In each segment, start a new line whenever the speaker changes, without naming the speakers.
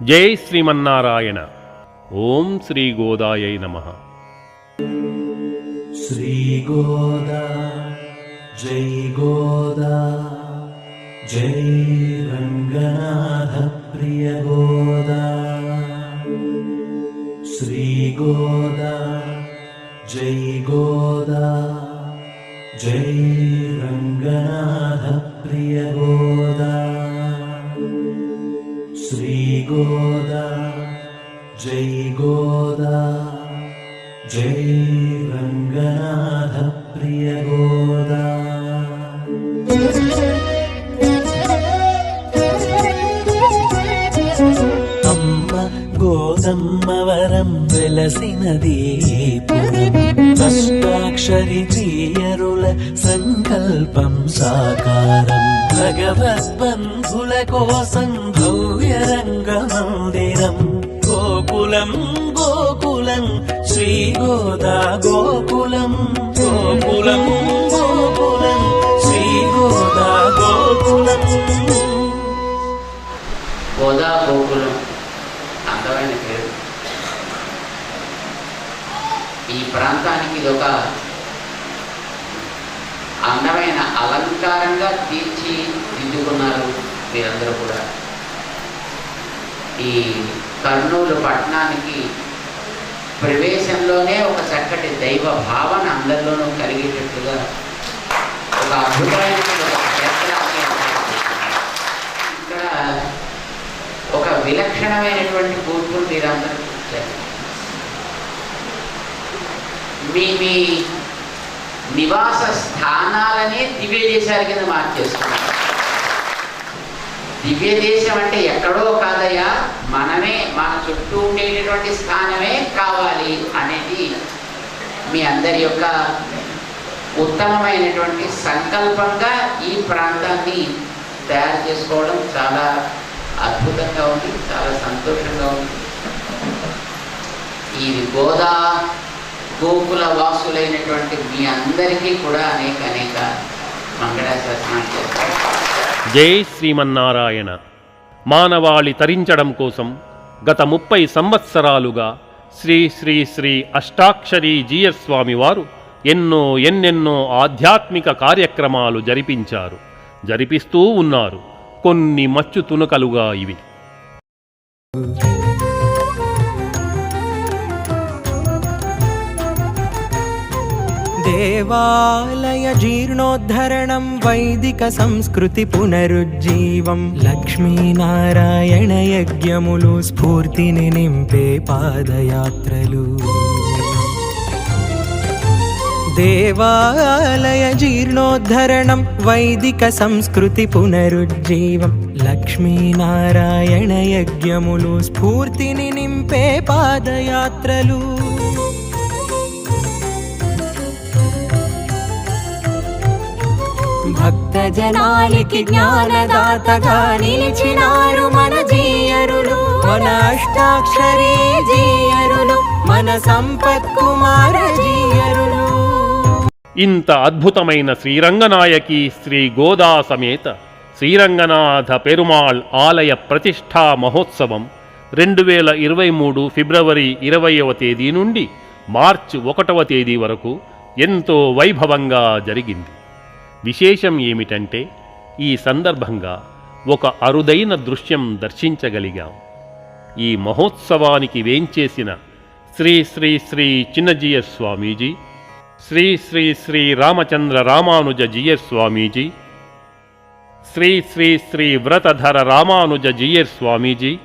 జై శ్రీమన్నారాయణ ఓం శ్రీ గోదాయై నమ
శ్రీ గోదా జై గోదా జై రంగనాథ ప్రియ గోదా శ్రీ గోదా జై గోదా జై రంగనాథ ప్రియ గోదా శ్రీ गोदा जय गोदा जय रङ्गनाथप्रिय गोदा अम्म गोदम्म वरं विलसिनदी पुरम् అష్టాక్షరి ప్రియరుల సంకల్పం సాకారం. భగవద్బంధుల కోసం భవ్య రంగ మందిరం. గోకులం గోకులం శ్రీ గోదా గోకులం. గోకులం గోకులం శ్రీ గోదా గోకులం.
గోదా గోకులం అందమైన పేరు ఈ ప్రాంతానికి ఇది ఒక అందమైన అలంకారంగా తీర్చి దిద్దుకున్నారు మీరందరూ కూడా. ఈ కర్నూలు పట్టణానికి ప్రవేశంలోనే ఒక చక్కటి దైవ భావన అందరిలోనూ కలిగేటట్టుగా ఒక అద్భుతమైన ఇక్కడ ఒక విలక్షణమైనటువంటి కూర్పులు మీరందరూ చేస్తారు మీ మీ నివాస స్థానాలనే దివ్య దేశాల కింద మార్చేస్తున్నారు. దివ్య దేశం అంటే ఎక్కడో కాదయ్యా మనమే మన చుట్టూ ఉండేటటువంటి స్థానమే కావాలి అనేది మీ అందరి యొక్క ఉత్తమమైనటువంటి సంకల్పంగా ఈ ప్రాంతాన్ని తయారు చేసుకోవడం చాలా అద్భుతంగా ఉంది చాలా సంతోషంగా ఉంది. ఈ గోదా గోకుల వాసులైనటువంటి మీ అందరికీ కూడా అనేక అనేక మంగళాశాసనాలు
జై శ్రీమన్నారాయణ. మానవాళి తరించడం కోసం గత ముప్పై సంవత్సరాలుగా శ్రీ శ్రీ శ్రీ అష్టాక్షరి జీయస్వామి వారు ఎన్నో ఎన్నెన్నో ఆధ్యాత్మిక కార్యక్రమాలు జరిపించారు. జరిపిస్తూ ఉన్నారు. కొన్ని మచ్చు తునకలుగా ఇవి.
దేవాలయ జీర్ణోద్ధరణం వైదిక సంస్కృతి పునరుజ్జీవం. లక్ష్మీనారాయణ యజ్ఞములు స్ఫూర్తిని నింపే పాదయాత్రలు. దేవాలయ జీర్ణోద్ధరణం వైదిక సంస్కృతి పునరుజ్జీవం. లక్ష్మీనారాయణ యజ్ఞములు స్ఫూర్తిని నింపే పాదయాత్రలు. భక్త
జనాలికి జ్ఞానదాతగా నిలిచినారు మన జీయరులు.
మన అష్టాక్షరీ జీయరులు మన సంపత్ కుమార జీయరులు.
ఇంత అద్భుతమైన శ్రీరంగనాయకి శ్రీ గోదా సమేత శ్రీరంగనాథ పెరుమాళ్ ఆలయ ప్రతిష్టా మహోత్సవం రెండు వేల ఇరవై మూడు ఫిబ్రవరి ఇరవయవ తేదీ నుండి మార్చి ఒకటవ తేదీ వరకు ఎంతో వైభవంగా జరిగింది. విశేషం ఏమిటంటే ఈ సందర్భంగా ఒక అరుదైన దృశ్యం దర్శించగలిగాం. ఈ మహోత్సవానికి వేంచేసిన శ్రీ శ్రీ శ్రీ చిన్నజీయ స్వామీజీ శ్రీ శ్రీ శ్రీ రామచంద్ర రామానుజ జీయర్ స్వామీజీ శ్రీ శ్రీ శ్రీ వ్రతధర రామానుజ జీయర్ స్వామీజీ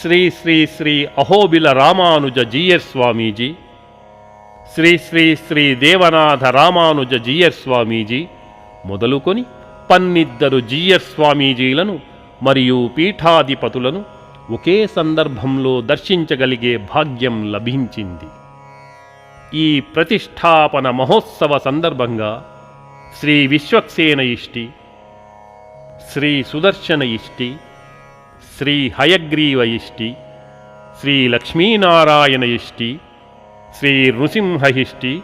శ్రీ శ్రీ శ్రీ అహోబిల రామానుజ జీయర్ స్వామీజీ శ్రీ శ్రీ శ్రీ దేవనాథ రామానుజ జీయర్ స్వామీజీ మొదలుకొని పన్నిద్దరు జీయర్ స్వామీజీలను మరియు పీఠాధిపతులను ఒకే సందర్భంలో దర్శించగలిగే భాగ్యం లభించింది. ఈ ప్రతిష్టాపన మహోత్సవ సందర్భంగా శ్రీ విశ్వక్సేన ఇష్టి శ్రీ సుదర్శన ఇష్టి శ్రీ హయగ్రీవ ఇష్టి శ్రీ లక్ష్మీనారాయణ ఇష్టి శ్రీ నృసింహహిష్టి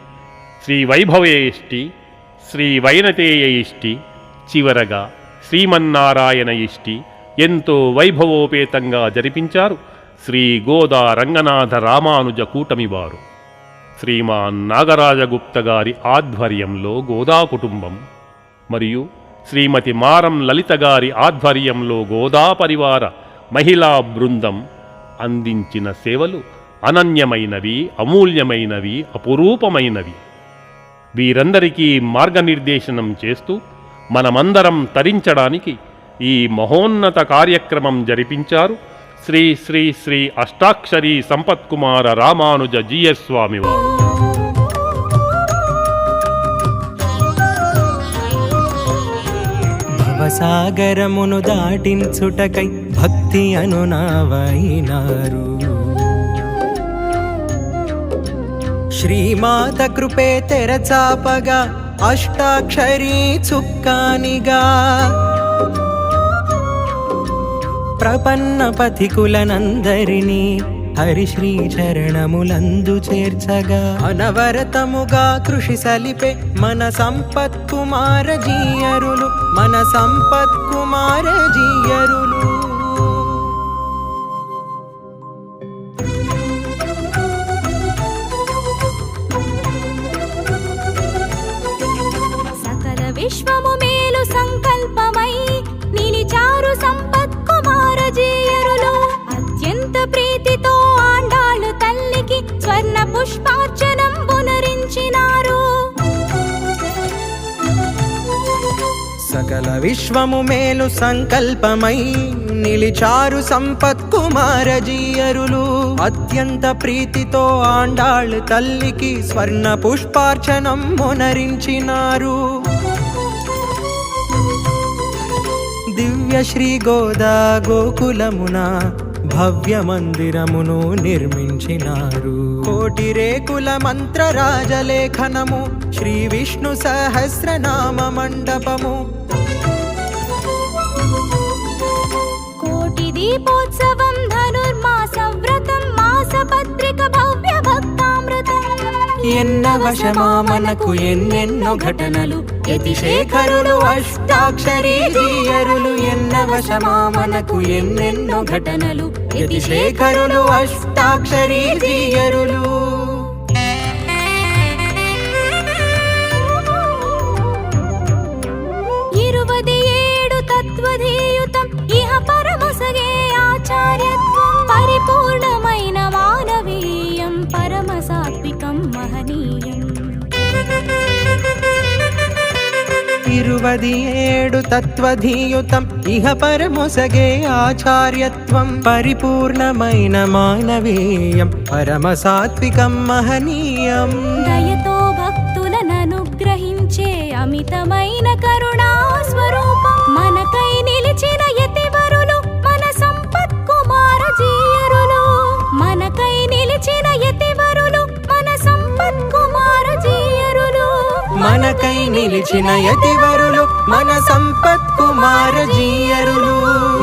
శ్రీ వైభవేయిష్టి శ్రీ వైనతేయయిష్టి చివరగా శ్రీమన్నారాయణ ఇష్టి ఎంతో వైభవోపేతంగా జరిపించారు శ్రీ గోదా రంగనాథ రామానుజ కూటమి వారు. శ్రీమాన్ నాగరాజగుప్త గారి ఆధ్వర్యంలో గోదా కుటుంబం మరియు శ్రీమతి మారం లలిత గారి ఆధ్వర్యంలో గోదా పరివార మహిళా బృందం అందించిన సేవలు అనన్యమైనవి అమూల్యమైనవి అపురూపమైనవి. వీరందరికీ మార్గనిర్దేశనం చేస్తూ మనమందరం తరించడానికి ఈ మహోన్నత కార్యక్రమం జరిపించారు శ్రీ శ్రీ శ్రీ అష్టాక్షరీ సంపత్కుమార రామానుజ జీఎస్ స్వామి
భవసాగరమును దాటించుటకై భక్తి అనునావైనారు. శ్రీమాత కృపే తెరచాపగా అష్టాక్షరీ చుక్కానిగా. ప్రపన్న పథికులనందరినీ హరిశ్రీ చరణములందు చేర్చగా. అనవరతముగా కృషి సలిపే మన సంపత్ కుమార జీయరులు మన సంపత్ కుమార జీయరులు.
విశ్వము మేలు సంకల్పమై నిలిచారు సంపత్ కుమార జీయరులు అత్యంత ప్రీతితో
ఆండాళ్ తల్లికి స్వర్ణ పుష్పార్చనం మునరించినారు. దివ్య శ్రీ గోదా గోకులమున భవ్య మందిరమును నిర్మించినారు. కోటి రేకుల మంత్ర రాజలేఖనము శ్రీ విష్ణు సహస్రనామ మండపము
దీపోత్సవం ధనుర్మాస వ్రతం మాస పత్రిక భవ్య భక్తామృతం
ఎన్నవశమా మనకు ఎన్నెన్నో ఘటనలు యతిశేఖరులు అష్టాక్షరీ జీయరులు ఎన్నవశమా మనకు ఎన్నెన్నో ఘటనలు యతిశేఖరులు అష్టాక్షరీ జీయరులు.
ఇరువది ఏడు ఆచార్యత్వం పరిపూర్ణమైన మానవీయం పరమ సాత్వికం మహనీయం.
ఇరువది ఏడు తత్వధీయుతం ఇహ పరమొసగే ఆచార్యత్వం. పరిపూర్ణమైన మానవీయం పరమ సాత్వికం మహనీయం.
దయతో భక్తులను అనుగ్రహించే అమితమైన కరుణా స్వరూపం మనకై నిలిచిన యతివరులు మన సంపత్ కుమార జీయరులు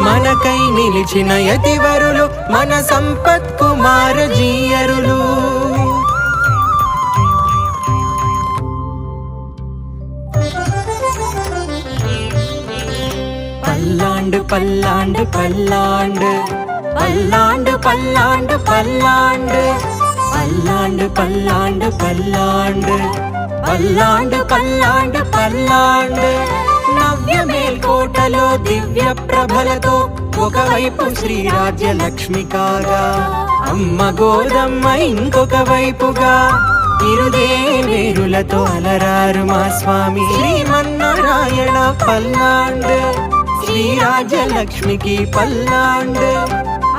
మనకై నిలిచిన యతివరులు మన సంపత్ కుమార జీయరులు
பல்லாண்டு பல்லாண்டு பல்லாண்டு பல்லாண்டு பல்லாண்டு பல்லாண்டு பல்லாண்டு பல்லாண்டு பல்லாண்டு పల్లాండు పల్లాండు పల్లాండు. నవ్య మేల్కోటలో దివ్య ప్రభలతో ఒకవైపు శ్రీరాజ్య లక్ష్మి కాగా అమ్మ గోదమ్మ ఇంకొక వైపుగా. ఇరుదేవేరులతో అలరారు మా స్వామి. శ్రీమన్నారాయణ పల్లాండు. శ్రీరాజ్య లక్ష్మికి పల్లాండు.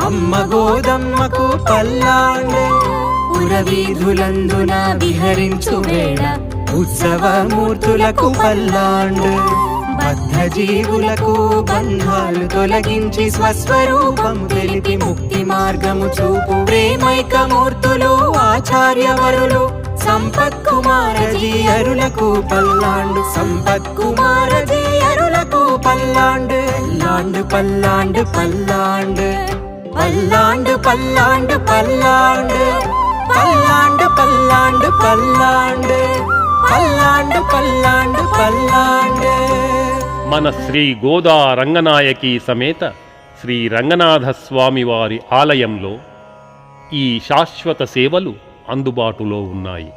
అమ్మ గోదమ్మకు పల్లాండు. పురవీధులందున విహరించు వేళ ఉత్సవమూర్తులకు పల్లాండు. బద్ధ జీవులకు బంధాలు తొలగించి స్వస్వరూపం తెలిపి ముక్తి మార్గము చూపు. ప్రేమైక మూర్తులు ఆచార్యవరులు సంపత్ కుమారజీ అరులకు పల్లాండు. సంపత్ కుమారజీ జీయరులకు పల్లాండు. పల్లాండు పల్లాండు పల్లాండు. పల్లాండు పల్లాండు పల్లాండు. పల్లాండు పల్లాండు పల్లాండు. పల్లాండు పల్లాండు
మన శ్రీ గోదా రంగనాయకి సమేత శ్రీ రంగనాథ స్వామివారి ఆలయంలో ఈ శాశ్వత సేవలు అందుబాటులో ఉన్నాయి.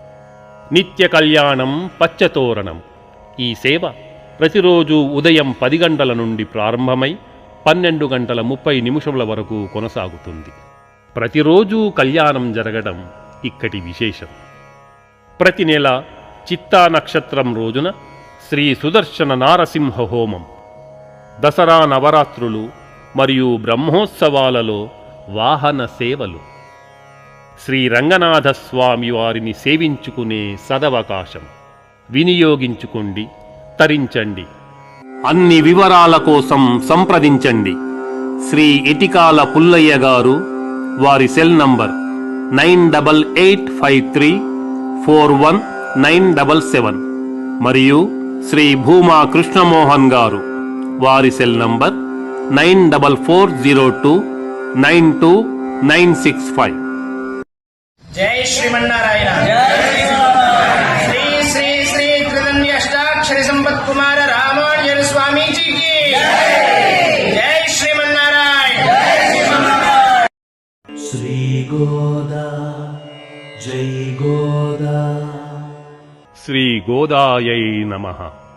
నిత్య కళ్యాణం పచ్చతోరణం. ఈ సేవ ప్రతిరోజు ఉదయం పది గంటల నుండి ప్రారంభమై పన్నెండు గంటల ముప్పై నిమిషముల వరకు కొనసాగుతుంది. ప్రతిరోజు కళ్యాణం జరగడం ఇక్కటి విశేషం. ప్రతి నెల చిత్తా నక్షత్రం రోజున శ్రీ సుదర్శన నారసింహ హోమం. దసరా నవరాత్రులు మరియు బ్రహ్మోత్సవాలలో వాహన సేవలు. శ్రీ రంగనాథస్వామి వారిని సేవించుకునే సదవకాశం. వినియోగించుకోండి తరించండి. అన్ని వివరాల కోసం సంప్రదించండి. శ్రీ ఇటికాల పుల్లయ్య గారు వారి cell number nine double eight five three four one nine double seven మరియు శ్రీ భూమా కృష్ణమోహన్ గారు. వారి cell number nine double four zero two nine two nine six five.
జై శ్రీమన్నారాయణ. శ్రీ శ్రీ శ్రీ త్రిదన్య అష్టాక్షరి సంపత్ కుమార స్వామీజీకి. జై శ్రీమన్నారాయణ.
శ్రీ గోదా జై
గోదా. श्रीगोदायै नमः।